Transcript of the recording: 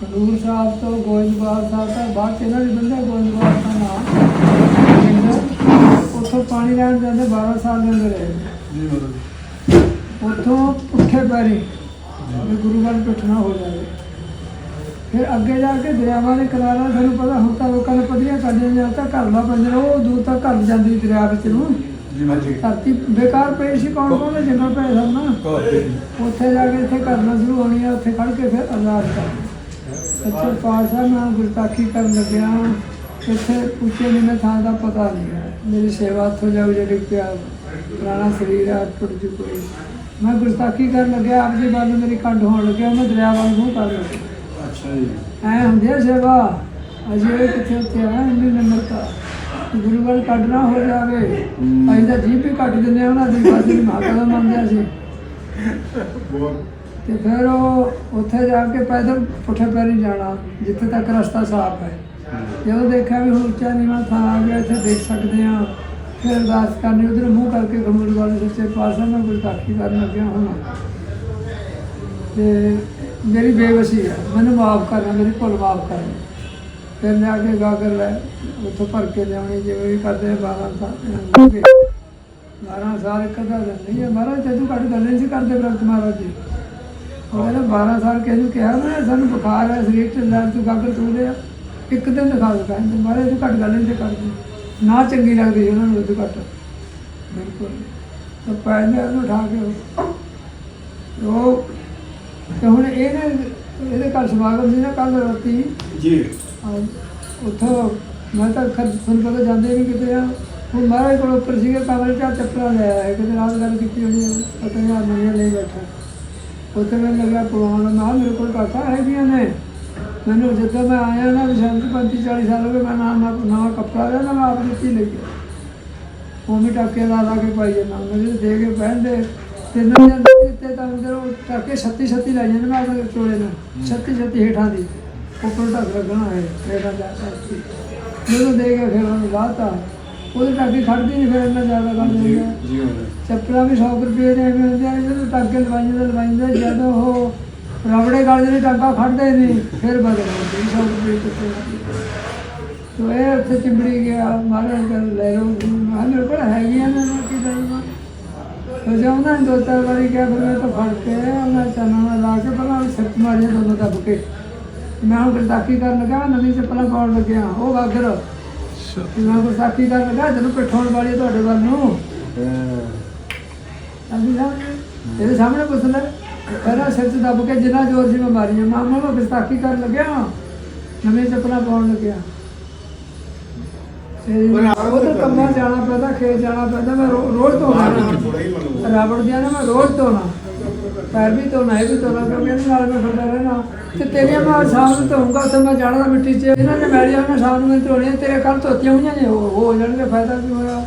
ਖਡੂਰ ਸਾਹਿਬ ਤੋਂ ਗੋਇੰਦਵਾਲ ਸਾਹਿਬ ਤੱਕ ਬਾਅਦ 'ਚ ਇਹਨਾਂ ਦੀ ਬੰਦਾ ਗੋਇੰਦਵਾਲ ਦਾ ਨਾਮ। ਉੱਥੋਂ ਪਾਣੀ ਲੈਣ ਜਾਂਦੇ 12 ਸਾਲ ਦੇ ਅੰਦਰ ਰਹੇ। ਜੀ ਮਤਲਬ ਉੱਥੋਂ ਪੁੱਠੇ ਪੈਰੀ ਵੀ ਗੁਰੂ ਵੱਲ ਪਿੱਠਣਾ ਹੋ ਜਾਵੇ। ਫਿਰ ਅੱਗੇ ਜਾ ਕੇ ਦਰਿਆਵਾਂ ਦੇ ਕਿਨਾਰਾ ਤੁਹਾਨੂੰ ਪਤਾ ਹੁਣ ਤਾਂ ਲੋਕਾਂ ਨੇ ਪਦੀਆਂ ਕਰ ਜਾਂਦੇ ਤਾਂ ਘਰ ਦਾ ਪੰਜਰਾ ਉਹ ਦੂਰ ਤੱਕ ਘਰ ਜਾਂਦੀ ਦਰਿਆ ਵਿੱਚ ਨੂੰ। ਜੀ ਜੀ। ਧਰਤੀ ਬੇਕਾਰ ਪਈ ਸੀ ਕੌਣ ਕੌਣ ਜੰਗਲ ਪਏ ਸਨ ਨਾ। ਜੀ। ਉੱਥੇ ਜਾ ਕੇ ਇੱਥੇ ਕਰਨਾ ਸ਼ੁਰੂ ਹੋਣੀ ਆ ਉੱਥੇ ਖੜ ਕੇ ਫਿਰ ਅਰਦਾਸ ਕਰ ਅੱਛਾ ਪਾਸ਼ਾ ਮੈਂ ਗੁਰਤਾਖੀ ਕਰਨ ਲੱਗਿਆ ਇੱਥੇ ਉੱਚੇ ਨੀਵੇਂ ਥਾਂ ਦਾ ਪਤਾ ਨਹੀਂ ਹੈ। ਮੇਰੀ ਸੇਵਾ ਇੱਥੋਂ ਜਾਊ ਜਿਹੜੀ ਪਿਆ ਪੁਰਾਣਾ ਸਰੀਰ ਆ ਟੁੱਟ ਜੂ ਕੋਈ। ਮੈਂ ਗੁਰਤਾਖੀ ਕਰਨ ਲੱਗਿਆ ਆਪ ਜੀ ਵੱਲ ਮੇਰੀ ਕੰਡ ਹੋਣ ਲੱਗਿਆ ਮੈਂ ਦਰਿਆ ਵੱਲ ਮੂੰਹ ਕਰ ਲੱਗਿਆ ਅੱਛਾ ਜੀ। ਐ ਹੁੰਦੀ ਸੇਵਾ। ਅਜੇ ਕਿੱਥੇ ਉੱਤੇ ਆ ਇੰਨੀ ਨੰਬਰਤਾ ਗੁਰੂ ਵੱਲ ਕੱਢਣਾ ਹੋ ਜਾਵੇ। ਅਸੀਂ ਤਾਂ ਜੀਭ ਵੀ ਕੱਟ ਦਿੰਦੇ ਆ ਉਹਨਾਂ ਦੀ ਬਾਤ ਮਾਤਾ ਦਾ ਮੰਨਦੇ ਸੀ ਬਹੁਤ ਤੇ ਫਿਰ ਉਹ ਉੱਥੇ ਜਾ ਕੇ ਪੈਦਲ ਪੁੱਠੇ ਪੈਰੀ ਜਾਣਾ, ਜਿੱਥੇ ਤੱਕ ਰਸਤਾ ਸਾਫ਼ ਹੈ। ਜਦੋਂ ਦੇਖਿਆ ਵੀ ਹੁਣ ਉੱਚਾ ਨੀਵਾਂ ਥਾਂ ਆ ਗਿਆ, ਇੱਥੇ ਦੇਖ ਸਕਦੇ ਆ ਫਿਰ ਅਰਦਾਸ ਕਰਨੀ ਉਧਰ ਮੂੰਹ ਕਰਕੇ ਖਮੂਰ ਵਾਲੇ ਸੱਚੇ ਪਾਤਸ਼ਾਹ ਮੈਂ ਗੁਰਤਾਖੀ ਕਰਨ ਲੱਗਿਆ ਹੁਣ। ਤੇ ਮੇਰੀ ਬੇਵਸੀ ਹੈ ਮੈਨੂੰ ਮਾਫ ਕਰਨਾ, ਮੇਰੀ ਭੁੱਲ ਮਾਫ ਕਰਨਾ। ਫਿਰ ਮੈਂ ਅੱਗੇ ਗਾਗਰ ਲੈ, ਉੱਥੋਂ ਭਰ ਕੇ ਲਿਆਉਣੀ, ਜਿਵੇਂ ਵੀ ਕਰਦੇ ਬਾਰਾਂ 12 ਸਾਲ 12 ਸਾਲ ਕਦਾ ਨਹੀਂ ਹੈ। ਮਹਾਰਾਜ, ਜਦੋਂ ਕੱਢ ਗੱਲ ਨਹੀਂ ਸੀ ਕਰਦੇ ਬ੍ਰਹਮ ਮਹਾਰਾਜ ਜੀ। ਉਹ ਕਹਿੰਦਾ 12 ਸਾਲ ਕਿਸੇ ਨੂੰ ਕਿਹਾ ਮੈਂ ਸਾਨੂੰ ਬੁਖਾਰ ਹੈ ਸਰੀਰ ਢਿੱਲਾ ਤੂੰ ਗਾਗਰ ਤੂੰ ਲਿਆ। ਇੱਕ ਦਿਨ ਦਿਖਾ ਦੋ ਕਹਿੰਦੇ ਮਹਾਰਾਜ ਤੂੰ ਘੱਟ ਗੱਲ ਨਹੀਂ ਕਰਦੇ ਨਾ ਚੰਗੀ ਲੱਗਦੀ ਉਹਨਾਂ ਨੂੰ ਤੂੰ ਘੱਟ। ਬਿਲਕੁਲ। ਤਾਂ ਪੈਨੇ ਉਹਨੂੰ ਉਠਾ ਕੇ ਉਹ- ਤੇ ਹੁਣ ਇਹਨੇ ਇਹਦੇ ਘਰ ਸਮਾਗਮ ਸੀ ਨਾ ਕੱਲ ਰਾਤੀ। ਜੀ। ਉੱਥੋਂ ਮੈਂ ਤਾਂ ਖਰ ਤੁਹਾਨੂੰ ਪਤਾ ਜਾਂਦੇ ਨਹੀਂ ਕਿਤੇ ਆ। ਉਹ ਮਹਾਰਾਜ ਕੋਲ ਉੱਪਰ ਸੀਗੇ ਕਮਰੇ ਚ ਚੱਪਲਾਂ ਲੈ ਆਇਆ ਕਿਤੇ ਰਾਤ ਗੱਲ ਕੀਤੀ ਹੋਣੀ ਪਤਾ ਨਹੀਂ ਆ ਲਈ ਬੈਠਾ। ਉੱਥੇ ਮੈਨੂੰ ਲੱਗਿਆ ਪਵਾਉਣ ਮੈਂ ਕਿਹਾ ਮੇਰੇ ਕੋਲ ਕਾਕਾ ਹੈਗੀਆਂ ਨੇ। ਮੈਨੂੰ ਜਦੋਂ ਮੈਂ ਆਇਆ ਨਾ ਵਿਸ਼ਾਂਤ 35 40 ਸਾਲ ਹੋ ਗਏ, ਮੈਂ ਨਾ ਨਾ ਨਵਾਂ ਕੱਪੜਾ ਲਿਆ ਨਾ ਮੈਂ ਆਪ ਜੁੱਤੀ ਲਈ ਉਹ ਵੀ ਟਾਕੇ ਲਾ ਲਾ ਕੇ ਪਾਈ ਜਾਂਦਾ, ਮੈਨੂੰ ਦੇ ਕੇ ਪਹਿਨਦੇ ਤਿੰਨ ਜਾਂਦੇ ਦਿੱਤੇ ਤਾਂ ਅੰਦਰ ਉਹ ਟਾਕੇ 36 36 ਲੈ ਜਾਂਦੇ ਮੈਂ ਆਪਣੇ ਚੋਲੇ ਨਾਲ 36 36 ਹੇਠਾਂ ਦੀ। ਉੱਪਰ ਢੱਕ ਲੱਗਣਾ ਹੈ ਹੇਠਾਂ ਜਾ ਕੇ। ਜਦੋਂ ਦੇ ਕੇ ਫਿਰ ਉਹਨੂੰ ਲਾਤਾ। ਉਹਦੇ ਟਾਕੇ ਖੜਦੀ ਨਹੀਂ ਫਿਰ ਇੰਨਾ ਜ਼ਿਆਦਾ ਕਰ ਜੀ ਦਿੰਦਾ ਜੀ ਮਤਲਬ ਚੱਪਲਾਂ ਵੀ 100 ਰੁਪਏ ਦੇ ਐਵੇਂ ਹੁੰਦੇ ਆ ਜਦੋਂ ਟਾਕੇ ਲਵਾਈਆਂ ਤਾਂ ਲਵਾਈਆਂ ਜਦੋਂ ਉਹ ਰਬੜੇ ਗਲ ਜਿਹੜੇ ਟਾਕਾ ਖੜਦੇ ਨੇ ਫਿਰ ਬਦਲ ਜਾਂਦੇ 100 ਰੁਪਏ ਕਿੱਥੇ ਤੋ ਇਹ ਉੱਥੇ ਚਿੰਬੜੀ ਗਿਆ ਮਹਾਰਾਜ ਕਰ ਲੈ ਲਓ ਮੈਂ ਮੇਰੇ ਕੋਲ ਹੈਗੀਆਂ ਨੇ ਮੈਂ ਕੀ ਜਦੋਂ ਉਹਨਾਂ ਨੇ ਦੋ ਚਾਰ ਵਾਰੀ ਕਿਹਾ ਫਿਰ ਮੈਂ ਤਾਂ ਫੜ ਕੇ ਉਹਨਾਂ ਚਾਨਣਾ ਲਾ ਕੇ ਪਹਿਲਾਂ ਸਿੱਟ ਮਾਰਿਆ ਦੋਨੋਂ ਦੱਬ ਕੇ। ਮੈਂ ਹੁਣ ਗੁਰਦਾਖੀ ਕਰਨ ਲੱਗਾ ਨਵੀਂ ਚੱਪਲਾਂ ਪਾਉਣ ਲੱਗਿਆ ਉਹ ਵਾਗਰ ਮੈਂ ਗੁਰਦਾਖੀ ਕਰਨ ਲੱਗਾ ਜਦੋਂ ਵਾਲੀ ਤੁਹਾਡੇ ਵੱਲ ਨੂੰ। ਅਭੀ ਸਾਹਿਬ ਇਹਦੇ ਸਾਹਮਣੇ ਪੁੱਛ ਲੈ। ਪਹਿਲਾਂ ਸਿਰ 'ਚ ਦੱਬ ਕੇ ਜਿੰਨਾ ਜ਼ੋਰ ਸੀ ਮੈਂ ਮਾਰੀਆਂ ਮਾਮਾ ਮੈਂ ਵਿਸਤਾਖੀ ਕਰਨ ਲੱਗਿਆ ਨਵੇਂ ਚੱਪਲਾਂ ਪਾਉਣ ਲੱਗਿਆ। ਤੇ ਉਹ ਤਾਂ ਕੰਮਾਂ ਜਾਣਾ ਪੈਂਦਾ ਖੇਤ ਜਾਣਾ ਪੈਂਦਾ ਮੈਂ ਰੋਜ਼ ਧੋਣਾ। ਰਾਵੜ ਦਿਆ ਨਾ ਮੈਂ ਰੋਜ਼ ਧੋਣਾ। ਪੈਰ ਵੀ ਧੋਣਾ, ਇਹ ਵੀ ਧੋਣਾ ਕਿਉਂਕਿ ਇਹਦੇ ਨਾਲ ਮੈਂ ਫਿਰਦਾ ਰਹਿਣਾ। ਤੇ ਤੇਰੀਆਂ ਮੈਂ ਸ਼ਾਮ ਨੂੰ ਧੋਊਂਗਾ ਤੇ ਮੈਂ ਜਾਣਾ ਮਿੱਟੀ 'ਚ। ਇਹਨਾਂ ਨੇ ਮੈਲੀਆਂ ਨੇ ਸ਼ਾਮ ਨੂੰ ਮੈਂ ਧੋਣੀਆਂ, ਤੇਰੇ ਕੱਲ ਧੋਤੀਆਂ ਹੋਈਆਂ ਨੇ ਉਹ ਹੋ ਜਾਣਗੇ, ਫਾਇਦਾ ਕੀ ਹੋਇਆ?